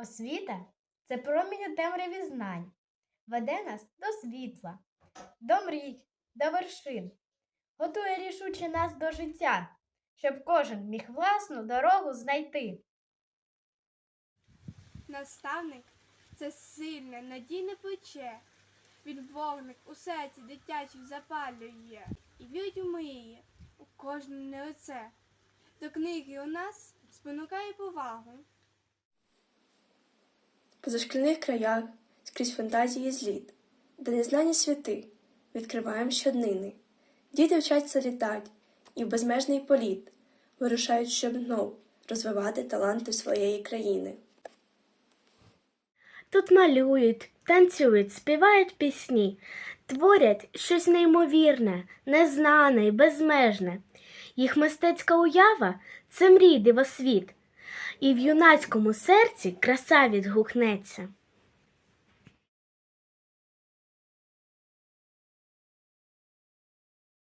Освіта це промінь у темряві знань, веде нас до світла, до мрій, до вершин, готує рішуче нас до життя, щоб кожен міг власну дорогу знайти. Наставник це сильне, надійне плече. Він вогник у серці дитячим запалює і вірить умиє у кожне лице. До книги у нас спонукає повагу. В позашкільних краях скрізь фантазії зліт, де незнані світи відкриваєм щоднини. Діти вчаться літать і в безмежний політ вирушають, щоб знов розвивати таланти своєї країни. Тут малюють, танцюють, співають пісні, творять щось неймовірне, незнане й безмежне. Їх мистецька уява це мрій дивосвіт, і в юнацькому серці краса відгукнеться.